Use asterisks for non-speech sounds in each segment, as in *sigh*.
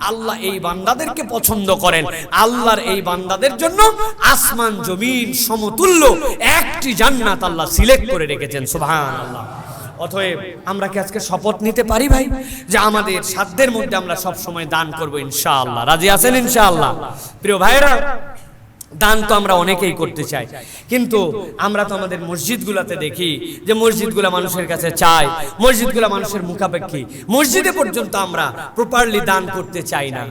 আল্লাহ এই বান্দাদেরকে পছন্দ করেন। আল্লাহর এই বান্দাদের জন্য আসমান, জমিন, সমতুল্য একটি জান্নাত আল্লাহ সিলেক্ট করে রেখেছেন। সুবহান আল্লাহ অতএব আমরা কি আজকে শপথ নিতে পারি ভাই? যে আমাদের সাধ্যের মধ্যে আমরা সব সময় দান করব ইনশাআল্লাহ। রাজি আছেন ইনশাআল্লাহ? প্রিয় ভাইরা দান তো আমরা অনেকেই করতে চাই। কিন্তু আমরা তো আমাদের মসজিদগুলোতে দেখি যে মসজিদগুলো মানুষের কাছে চাই মসজিদগুলো মানুষের মুখাপেক্ষী। মসজিদে পর্যন্ত আমরা প্রপারলি দান করতে চাই না।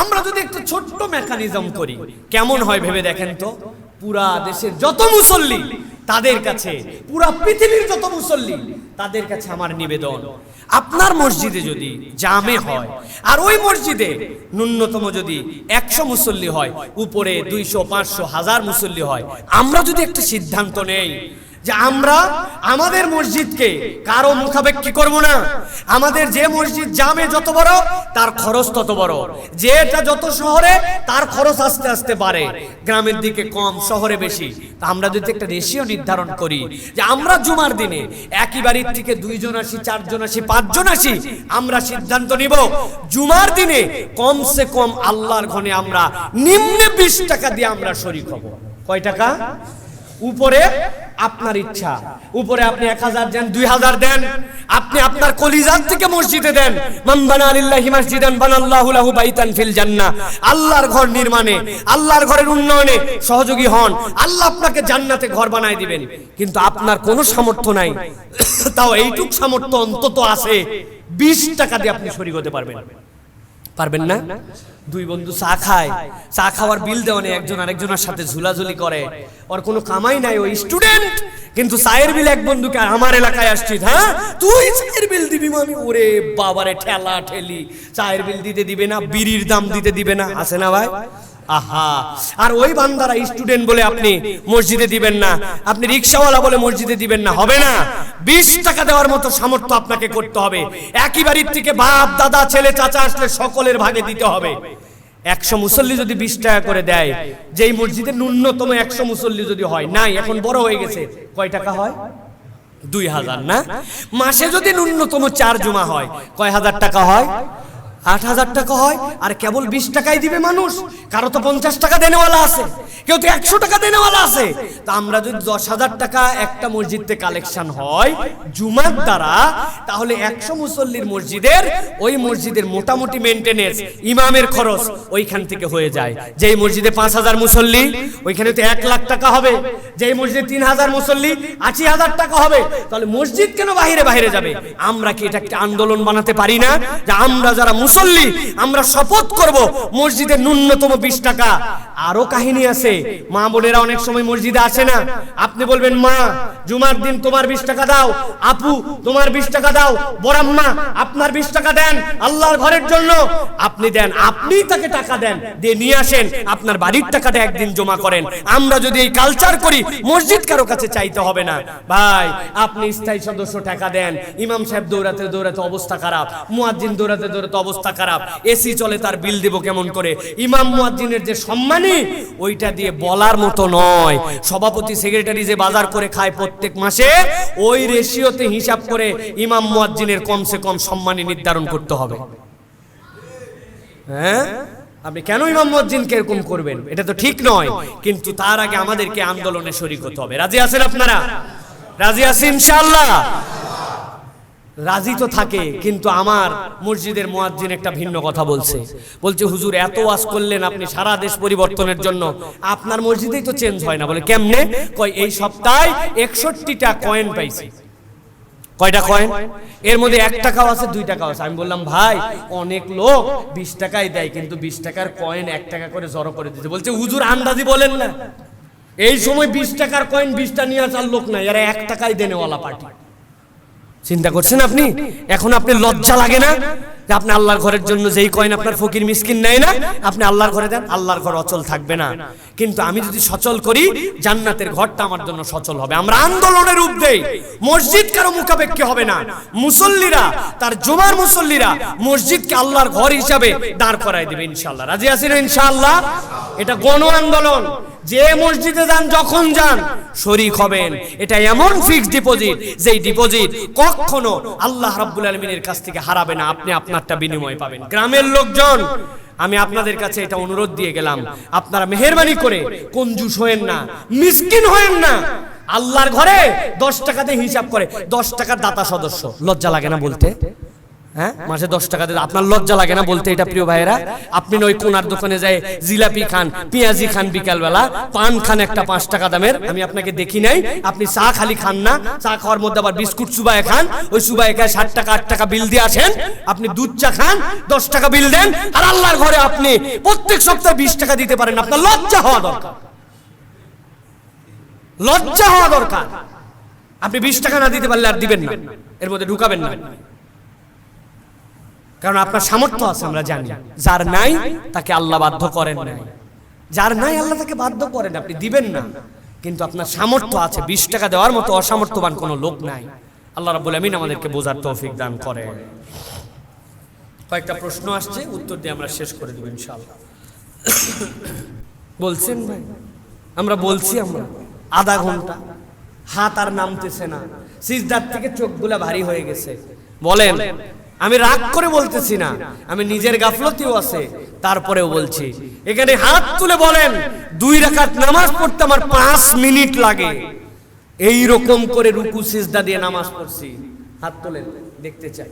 আমরা যদি একটু ছোট্ট মেকানিজম করি, কেমন হয় ভেবে দেখেন তো? পুরা দেশের যত মুসল্লি তাদের কাছে, পুরা পৃথিবীর যত মুসল্লি তাদের কাছে আমার নিবেদন। আপনার মসজিদে যদি জামে হয়, আর ওই মসজিদে ন্যূনতম যদি একশো মুসল্লি হয়, উপরে দুইশো, পাঁচশো, হাজার মুসল্লি হয়, আমরা যদি একটা সিদ্ধান্ত নেই যে আমরা আমাদের মসজিদকে কারও মুখাপেক্ষী করব না। আমাদের যে মসজিদ জামে যত বড়, তার খরচ তত বড়। যেটা যত শহরে, তার খরচ আস্তে আস্তে বাড়ে। গ্রামের দিকে কম, শহরে বেশি। তা আমরা যদি একটা রেশিও নির্ধারণ করি যে আমরা জুমার দিনে একই বাড়ির থেকে দুইজন আসি, চারজন আসি, পাঁচজন আসি, আমরা সিদ্ধান্ত নিব, জুমার দিনে কমসে কম আল্লাহর ঘনে আমরা নিম্নে বিশ টাকা দিয়ে আমরা শরিক হব। কয় টাকা? উপরে আপনার ইচ্ছা। উপরে আপনি এক হাজার দেন, দুই হাজার দেন। আপনি আপনার কলিজার থেকে মসজিদে দেন। মান বানা লিল্লাহি মসজিদান বানাল্লাহু লাহু বাইতান ফিল জান্নাহ। আল্লাহর ঘর নির্মাণে, আল্লাহর ঘরের উন্নয়নে সহযোগী হন। আল্লাহ আপনাকে জান্নাতে ঘর বানায় দিবেন। কিন্তু আপনার কোনো সামর্থ্য নাই। *coughs* তাও এইটুক সামর্থ্য অন্তত আছে। বিশ টাকা দিয়ে আপনি শরীর হতে পারবেন। পারবেন না? দুই বন্ধু চা খায়। চা খাওয়ার বিল দেওয়া একজন আরেকজনের সাথে ঝুলাঝুলি করে। ওর কোনো কামাই নাই ওই স্টুডেন্ট কিন্তু চায়ের বিল এক বন্ধুকে আমার এলাকায় আসছিস হ্যাঁ? তুই চায়ের বিল দিবি মানে? ওরে বাবারে ঠেলা ঠেলি। চায়ের বিল দিতে দিবে না, বিড়ির দাম দিতে দিবে না। আছে না ভাই? আহা। আর ওই বান্দারা স্টুডেন্ট বলে আপনি মসজিদে দিবেন না। আপনি রিক্সাওয়ালা বলে মসজিদে দিবেন না। হবে না। বিশ টাকা দেওয়ার মতো সামর্থ্য আপনাকে করতে হবে। একই বাড়ির থেকে বাপ, দাদা, ছেলে, চাচা আসলে সকলের ভাগে দিতে হবে। একশো মুসল্লি যদি বিশ টাকা করে দেয়, যেই মসজিদে ন্যূনতম একশো মুসল্লি যদি হয়, নাই, এখন বড় হয়ে গেছে। কয় টাকা হয়? দুই হাজার, না? মাসে যদি ন্যূনতম চার জমা হয়, কয় হাজার টাকা হয়? আট হাজার টাকা হয় আর কেবল বিশ টাকাই দিবে মানুষ। কারও তো পঞ্চাশ টাকা দেনেওয়ালা আছে। কেউ তো একশো টাকা দেনেওয়ালা আছে। তা আমরা যদি দশ হাজার টাকা একটা মসজিদে কালেকশন হয় জুমার দ্বারা, তাহলে একশো মুসল্লির মসজিদের, ওই মসজিদের মোটামুটি মেনটেনেন্স ইমামের খরচ ওইখান থেকে হয়ে যায়। যেই মসজিদে পাঁচ হাজার মুসল্লি, ওইখানে তো এক লাখ টাকা হবে। যেই মসজিদে তিন হাজার মুসল্লি, আশি হাজার টাকা হবে। তাহলে মসজিদ কেন বাহিরে বাহিরে যাবে? আমরা কি এটা একটা আন্দোলন বানাতে পারি না? যে আমরা যারা মুসল্লি, আমরা শপথ করব মসজিদে ন্যূনতম বিশ টাকা। আরও কাহিনী আছে। মা বোনেরা অনেক সময় মসজিদে আসে না। আপনি বলবেন, মা, জুমার দিন তোমার বিশ টাকা দাও। আপু, তোমার বিশ টাকা দাও। বড়াম্মা, আপনার বিশ টাকা দেন আল্লাহর ঘরের জন্য। আপনি দেন আপনি তাকে টাকা দেন। দিয়ে নিয়ে আসেন, আপনার বাড়ির টাকাটা একদিন জমা করেন। আমরা যদি এই কালচার করি, মসজিদ কারও কাছে চাইতে হবে না। ভাই, আপনি স্থায়ী সদস্য, টাকা দেন। ইমাম সাহেব দৌড়াতে দৌড়াতে অবস্থা খারাপ। মুয়াজ্জিন দৌড়াতে দৌড়াতে অবস্থা খারাপ। এসি চলে, তার বিল দেব কেমন করে? ইমাম মুয়াজ্জিনের যে সম্মানী ওইটা দিয়ে বলার মতো নয়। সভাপতি, সেক্রেটারি যে বাজার করে খায় প্রত্যেক মাসে, ওই রেশিওতে হিসাব করে ইমাম মুয়াজ্জিনের কমসে কম সম্মানী নির্ধারণ করতে হবে। হ্যাঁ? আপনি কেন ইমাম মসজিদকে এরকম করবেন? এটা তো ঠিক নয়। কিন্তু তার আগে আমাদেরকে আন্দোলনে শরিক হতে হবে। রাজি আছেন আপনারা? রাজি আছেন ইনশাআল্লাহ। রাজি তো থাকে, কিন্তু আমার মসজিদের মুয়াজ্জিন একটা ভিন্ন কথা বলছে। বলছে, হুজুর, এত ওয়াজ করলেন আপনি সারা দেশ পরিবর্তনের জন্য। আপনার মসজিদেই তো চেঞ্জ হয় না। বলে, কেমনে? কয়, এই সপ্তাহে একষট্টিটা কয়েন পাইছি। কয়টা কয়েন এর মধ্যে এক টাকাও আছে, দুই টাকাও আছে। আমি বললাম, ভাই, অনেক লোক বিশ টাকাই দেয়, কিন্তু বিশ টাকার কয়েন এক টাকা করে জড়ো করে দিতে বলছে, হুজুর, আন্দাজি বলেন না। এই সময় বিশ টাকার কয়েন বিশটা নিয়ে আসার লোক নাই, এরা এক টাকাই দেনেওয়ালা পার্টি চিন্তা করছেন আপনি? এখন আপনি লজ্জা লাগে না? যে আপনি আল্লাহর ঘরের জন্য যেই কয়েন আপনার ফকির মিসকিন নেয় না, আপনি আল্লাহর ঘরে দেন, আল্লাহর ঘর অচল থাকবে না। কিন্তু আমি যদি সচল করি, জান্নাতের ঘরটা আমার জন্য সচল হবে। আমরা আন্দোলনের রূপ দেই। মসজিদ কারও মুখাপেক্ষী হবে না। মুসল্লিরা, তার জমার মুসল্লিরা মসজিদকে আল্লাহর ঘর হিসাবে দাঁড় করায় দিবে ইনশাআল্লাহ। রাজি আছেন ইনশাআল্লাহ? এটা গণ আন্দোলন। যে মসজিদে যান, যখন যান, শরিক হবেন। এটা এমন ফিক্সড ডিপোজিট যেই ডিপোজিট কখনো আল্লাহ রাব্বুল আলমিনের কাছ থেকে হারাবে না। আপনি আপনারটা বিনিময় পাবেন। গ্রামের লোকজন, আমি আপনাদের কাছে এটা অনুরোধ দিয়ে গেলাম। আপনারা মেহরবানি করে কঞ্জুস হয়েন না, মিসকিন হয়েন না। আল্লাহর ঘরে দশ টাকাতে হিসাব করে, দশ টাকার দাতা সদস্য। লজ্জা লাগে না বলতে? হ্যাঁ? মাসে দশ টাকা দিলে আপনার লজ্জা লাগে না বলতে এটা, প্রিয় ভাইয়েরা? আপনি ওই কোনার দোকানে যায় জিলাপি খান, পেঁয়াজি খান বিকালবেলা, পান খান একটা পাঁচ টাকা দামের। আমি আপনাকে দেখি নাই, আপনি চা খালি খান না, চা খাওয়ার মধ্যে আবার বিস্কুট সুবাই খান, ওই সুবাই খায় ষাট টাকা, আট টাকা বিল দিয়ে আসেন, আপনি দুধ চা খান, দশ টাকা বিল দেন, আর আল্লাহর ঘরে আপনি প্রত্যেক সপ্তাহে বিশ টাকা দিতে পারেন। আপনার লজ্জা হওয়া দরকার। লজ্জা হওয়া দরকার। আপনি বিশ টাকা না দিতে পারলে আর দিবেন না। এর মধ্যে ঢুকাবেন না। কারণ আপনার সামর্থ্য আছে, আমরা জানি। যার নাই, তাকে আল্লাহ বাধ্য করেন নাই। যার নাই, আল্লাহ তাকে বাধ্য করেন আপনি দিবেন না। কিন্তু আপনার সামর্থ্য আছে, বিশ টাকা দেওয়ার মতো অসামর্থ্যবান কোনো লোক নাই। আল্লাহ রাব্বুল আমিন আমাদেরকে বোঝার তৌফিক দান করে কয়েকটা প্রশ্ন আসছে, উত্তর দিয়ে আমরা শেষ করে দেব ইনশাআল্লাহ। বলছেন ভাই, আমরা বলছি আমরা, আধা ঘণ্টা, হাত আর নামতেছে না। সিজদার থেকে চোখগুলা ভারী হয়ে গেছে। বলেন আমি রাগ করে বলতেছি না। আমি নিজের গাফলতিও আছে, তারপরেও বলছি। এখানে হাত তুলে বলেন, দুই রাকাত নামাজ পড়তে আমার পাঁচ মিনিট লাগে। এই রকম করে রুকু, সিজদা দিয়ে নামাজ পড়ছি। হাত তোলেন, দেখতে চাই।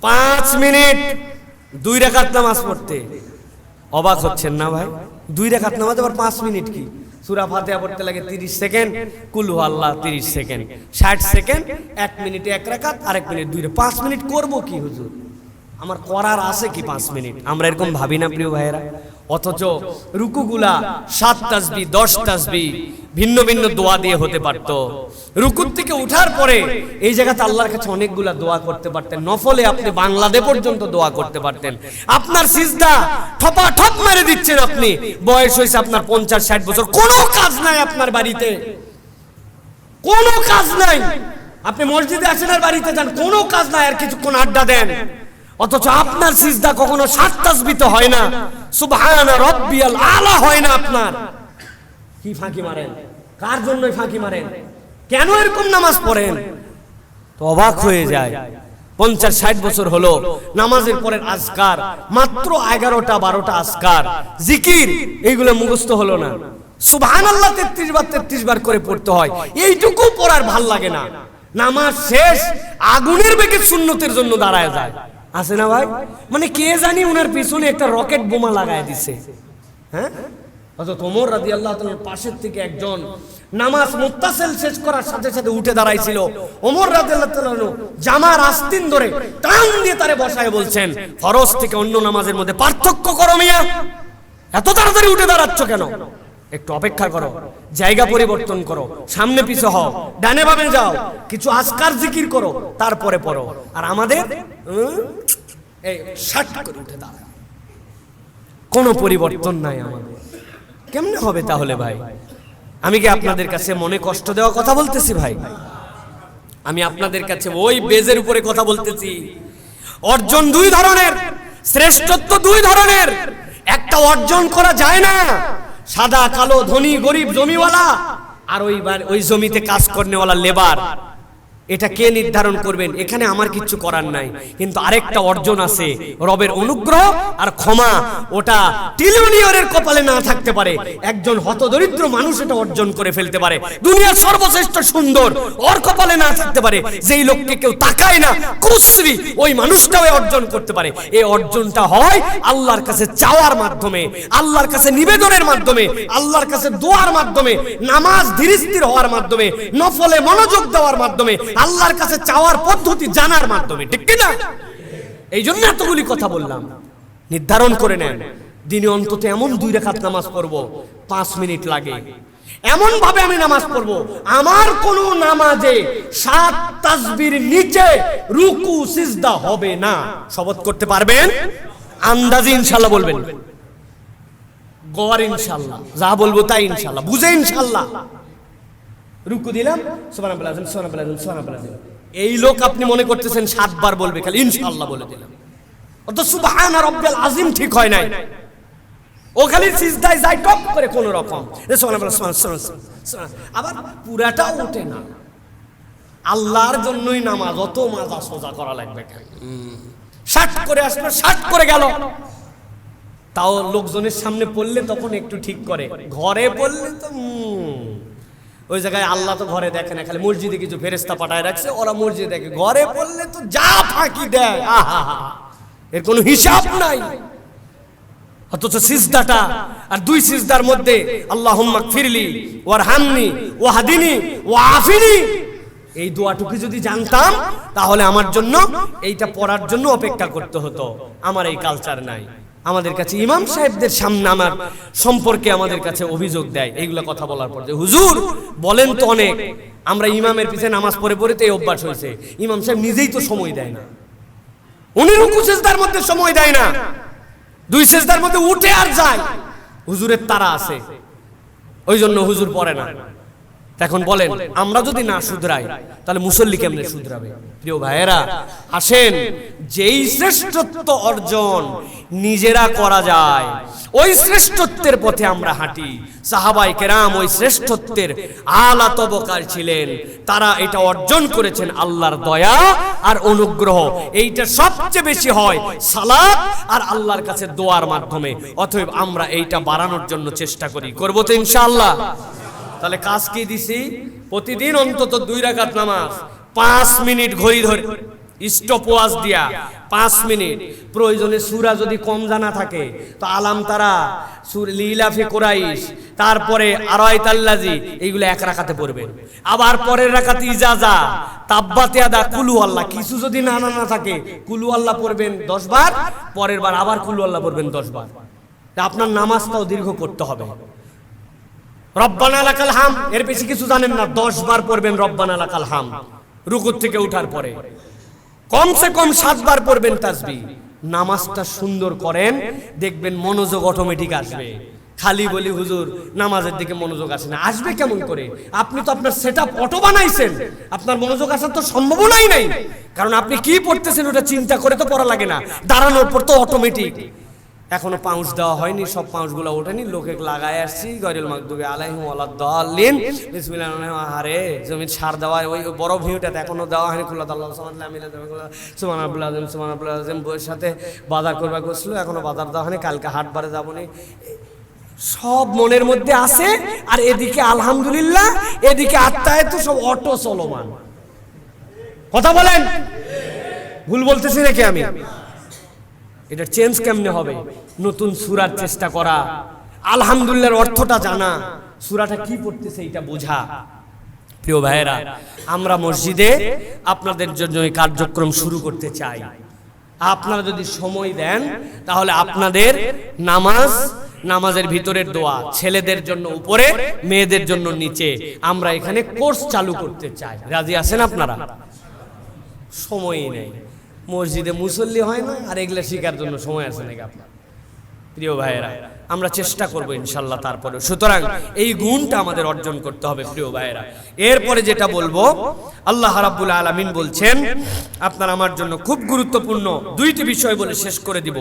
পাঁচ মিনিট, দুই রেখাত নামাজ পড়তে। অবাক হচ্ছেন না ভাই? দুই রেখাত নামাজ আবার পাঁচ মিনিট কি? সুরা ফাতেহা পড়তে লাগে তিরিশ সেকেন্ড, কুলু আল্লাহ তিরিশ সেকেন্ড। ষাট সেকেন্ড, এক মিনিটে এক রেখাত আরেক মিনিট দুই পাঁচ মিনিট করব কি হুজুর? আমার করার আছে কি পাঁচ মিনিট? আমরা এরকম ভাবি না, প্রিয় ভাইয়েরা। অথচ রুকুগুলা সাত তাসবি, দশ তাসবি ভিন্ন ভিন্ন দোয়া দিয়ে হতে পারতো। রুকুর থেকে উঠার পরে এই জায়গাতে আল্লাহর কাছে অনেকগুলা দোয়া করতে পারতেন। নফলে আপনি বাংলাদেশ পর্যন্ত দোয়া করতে পারতেন। আপনার সিজদা ঠপা ঠপ মেরে দিচ্ছেন আপনি। বয়স হয়েছে আপনার পঞ্চাশ, ষাট বছর। কোনো কাজ নাই আপনার বাড়িতে। কোনো কাজ নাই। আপনি মসজিদে আসেন আর বাড়িতে যান। কোনো কাজ নাই। আর কিছুক্ষণ আড্ডা দেন। অথচ আপনার সিজদা কখনো সাত তাসবিত হয় না। সুবহানা রব্বিয়াল আলা হয় না আপনার। কি ফাঁকি মারেন? কার জন্যই ফাঁকি মারেন? কেন এরকম নামাজ পড়েন? তো অবাক হয়ে যায়। পঞ্চাশ, ষাট বছর হলো, নামাজের পরের আজকার, মাত্র এগারোটা, বারোটা আজকার। জিকির, এইগুলো মুখস্থ হলো না। সুবহান আল্লাহ তেত্রিশ বার তেত্রিশ বার করে পড়তে হয়। এইটুকু পড়ার ভালো লাগে না। নামাজ শেষ, আগুনের বেগে শূন্যতের জন্য দাঁড়ায় যায়। আছে না ভাই? মানে কে জানি ওনার পিছনে একটা রকেট বোমা লাগায় দিছে। হ্যাঁ? তোমর রাজি আল্লাহ পাশের থেকে একজন নামাজ মুত্তাসিল শেষ করার সাথে সাথে উঠে দাঁড়াইছিল। ওমর রাজি আল্লাহ জামার আস্তিন ধরে টান দিয়ে তারে বসায় বলছেন, ফরজ থেকে অন্য নামাজের মধ্যে পার্থক্য করো মিয়া। এত তাড়াতাড়ি উঠে দাঁড়াচ্ছ কেন? একটু অপেক্ষা করো, জায়গা পরিবর্তন করো, সামনে পিছে হও, ডানে বামে যাও, কিছু আজকার জিকির করো, তারপরে পড়ো। আর আমাদের কোনো পরিবর্তন নাই আমাদের। কেমনে হবে তাহলে ভাই? আমি কি আপনাদের কাছে মনে কষ্ট দেওয়া কথা বলতেছি ভাই? আমি আপনাদের কাছে ওই বেজের উপরে কথা বলতেছি। অর্জন দুই ধরনের, শ্রেষ্ঠত্ব দুই ধরনের। একটা অর্জন করা যায় না। সাদা কালো ধনী গরিব জমিওয়ালা। আর ওই ওই জমিতে কাজ করনেওয়ালা লেবার। এটা কে নির্ধারণ করবেন? এখানে আমার কিচ্ছু করার নাই। কিন্তু আরেকটা অর্জন আছে। রবের অনুগ্রহ আর ক্ষমা, ওটা টিলিয়নিয়রের কপালে না থাকতে পারে। একজন হতদরিদ্র মানুষ এটা অর্জন করে ফেলতে পারে। দুনিয়ার সর্বশ্রেষ্ঠ সুন্দর ওর কপালে না থাকতে পারে। যেই লোককে কেউ তাকায় না, কুশ্রী ওই মানুষটাও অর্জন করতে পারে। এই অর্জনটা হয় আল্লাহর কাছে চাওয়ার মাধ্যমে, আল্লাহর কাছে নিবেদনের মাধ্যমে, আল্লাহর কাছে দোয়ার মাধ্যমে, নামাজ ধীরস্থির হওয়ার মাধ্যমে, নফলে মনোযোগ দেওয়ার মাধ্যমে। আল্লাহর কাছে চাওয়ার পদ্ধতি জানার মাধ্যমে ঠিক কি না এই জন্য এতগুলি কথা বললাম। নির্ধারণ করে নেন দিনে অন্তত এমন দুই রেখাত নামাজ পড়ব পাঁচ মিনিট লাগে। এমন ভাবে আমি নামাজ পড়ব আমার কোন নামাজে সাত তাসবির নিচে রুকু সিজদা হবে না। শপথ করতে পারবেন? আন্দাজি ইনশাল্লাহ বলবেন। গোয়ার ইনশাল্লাহ যা বলব তাই ইনশাল্লাহ বুঝে ইনশাল্লাহ। রুকু দিলাম আব্লাজিম সোমান আব্লাজিম সোমান আব্লাজিম এই লোক আপনি মনে করতেছেন সাতবার বলবে খালি ইনশাল্লাহ বলে দিলাম। অত সুবহান রব্বিল আজিম ঠিক হয় নাই। ও খালি সিজদায় যায়, টপ করে কোন রকম। আবার পুরাটাও ওঠে না। আল্লাহর জন্যই নামাজ, অত মাজা সোজা করা লাগবে ষাট করে আসলো, ষাট করে গেল। তাও লোকজনের সামনে পড়লে তখন একটু ঠিক করে। ঘরে পড়লে তো ওই জায়গায় আল্লাহ তো ঘরে দেখে না, খালি মসজিদে কিছু ফেরেস্তা পাঠায় রাখছে, ওরা মসজিদে দেখে, ঘরে পড়লে তো যা ফাঁকি দেয় আহা এর কোনো হিসাব নাই। অথচ সিজদাটা, আর দুই সিজদার মধ্যে, আল্লাহুম্মা ফিরলি ওয়ার হামনি ও হাদিনি ও আফিনি এই দোয়াটুকু যদি জানতাম, তাহলে আমার জন্য, এইটা পড়ার জন্য অপেক্ষা করতে হতো। আমার এই কালচার নাই। আমাদের কাছে ইমাম সাহেবদের সামনে আমার সম্পর্কে আমাদের কাছে অভিযোগ দেয়। এইগুলো কথা বলার পর যে, হুজুর, বলেন তো অনেক। আমরা ইমামের পিছনে নামাজ পড়ে পড়ে তো এই অভ্যাস হয়েছে। ইমাম সাহেব নিজেই তো সময় দেয় না। উনি রুকু সেজদার মধ্যে সময় দেয় না। দুই সেজদার মধ্যে উঠে আর যায়। হুজুরের তারা আছে। ওই জন্য হুজুর পড়ে না। এখন বলেন, আমরা যদি না শুধরাই, তাহলে মুসল্লি কেমনে শুধরাবে? প্রিয় ভাইয়েরা, আসেন, যেই শ্রেষ্ঠত্ব অর্জন নিজেরা করা যায়, ওই শ্রেষ্ঠত্বের পথে আমরা হাঁটি। সাহাবাই কেরাম ওই শ্রেষ্ঠত্বের আলা তবকার ছিলেন। তারা এটা অর্জন করেছেন আল্লাহর দয়া আর অনুগ্রহ। এইটা সবচেয়ে বেশি হয় সালাত আর আল্লাহর কাছে দোয়ার মাধ্যমে। অতএব আমরা এইটা বাড়ানোর জন্য চেষ্টা করি। করব তো ইনশাআল্লাহ? তাহলে কাজ কি দিছি? প্রতিদিন অন্তত দুই রাকাত নামাজ, পাঁচ মিনিট ঘড়ি ধরে স্টপ ওয়াজ দিয়া, পাঁচ মিনিট। প্রয়োজনে সুরা যদি কম জানা থাকে, তো আলাম তারা লিলাফে কোরাইশ, তারপরে আরয় তাল্লাজি এইগুলো এক রাখাতে পড়বেন আবার পরের রাখাতে ইজাজা, তাব্বাতে আদা কুলু আল্লাহ, কিছু যদি না না থাকে, কুলু আল্লাহ পড়বেন দশ বার, পরের বার আবার কুলু আল্লাহ পড়বেন দশ বার। আপনার নামাজটাও দীর্ঘ করতে হবে। রব্বানা লাকাল হাম। এর বেশি কিছু জানেন না, দশ বার পড়বেন রব্বানা লাকাল হাম, রুকুর থেকে উঠার পরে। কমসে কম সাতবার পড়বেন তাসবি। নামাজটা সুন্দর করেন, দেখবেন মনোযোগ অটোমেটিক আসবে। খালি বলি, হুজুর, নামাজের দিকে মনোযোগ আসে না। আসবে কেমন করে? আপনি তো আপনার সেট অটো বানাইছেন। আপনার মনোযোগ আসার তো সম্ভাবনাই নাই। কারণ আপনি কি পড়তেছেন ওটা চিন্তা করে তো পড়া লাগে না। দাঁড়ানোর পর তো অটোমেটিক এখনও পাউচ দেওয়া হয়নি, সব পাউচগুলো ওঠেনি, লোকে লাগায় আসছি, গরিল মাকদুবে আলাইহিম রহমানির রহিম। আরে জমির সার দেওয়া ওই বড় ভিউটাতে এখনও দেওয়া হয়নি কুল্লা আল্লাহ আমিলা সুবহান আব্দুল আযম সুবহান আব্দুল আযম বইয়ের সাথে বাজার করবা করছিল এখনও বাজার দেওয়া হয়নি, কালকে হাট বারে যাব নি সব মনের মধ্যে আছে, আর এদিকে আলহামদুলিল্লাহ, এদিকে আত্মায় তো সব অটো চলমান। কথা বলেন? ভুল বলতেছি নাকি আমি? এটা চেঞ্জ কেমনে হবে? নতুন সুরার চেষ্টা করা। আলহামদুলিল্লাহর অর্থটা জানা। সুরাটা কি পড়তেছে এটা বোঝা। প্রিয় ভাইয়েরা, আমরা মসজিদে আপনাদের জন্য এই কার্যক্রম শুরু করতে চাই। আপনারা যদি সময় দেন, তাহলে আপনাদের নামাজ, নামাজের ভিতরের দোয়া, ছেলেদের জন্য উপরে, মেয়েদের জন্য নিচে, আমরা এখানে কোর্স চালু করতে চাই। রাজি আছেন আপনারা? সময়ই নেই। মসজিদে মুসল্লি হয় না, আর এগুলো শেখার জন্য সময় আছে নাকি আপনার? প্রিয় ভাইয়েরা, আমরা চেষ্টা করব ইনশাল্লাহ তারপরে সুতরাং এই গুণটা আমাদের অর্জন করতে হবে, প্রিয় ভাইয়েরা। এরপরে যেটা বলব, আল্লাহ রাব্বুল আলামিন বলছেন, আপনার আমার জন্য খুব গুরুত্বপূর্ণ দুইটি বিষয় বলে শেষ করে দিব।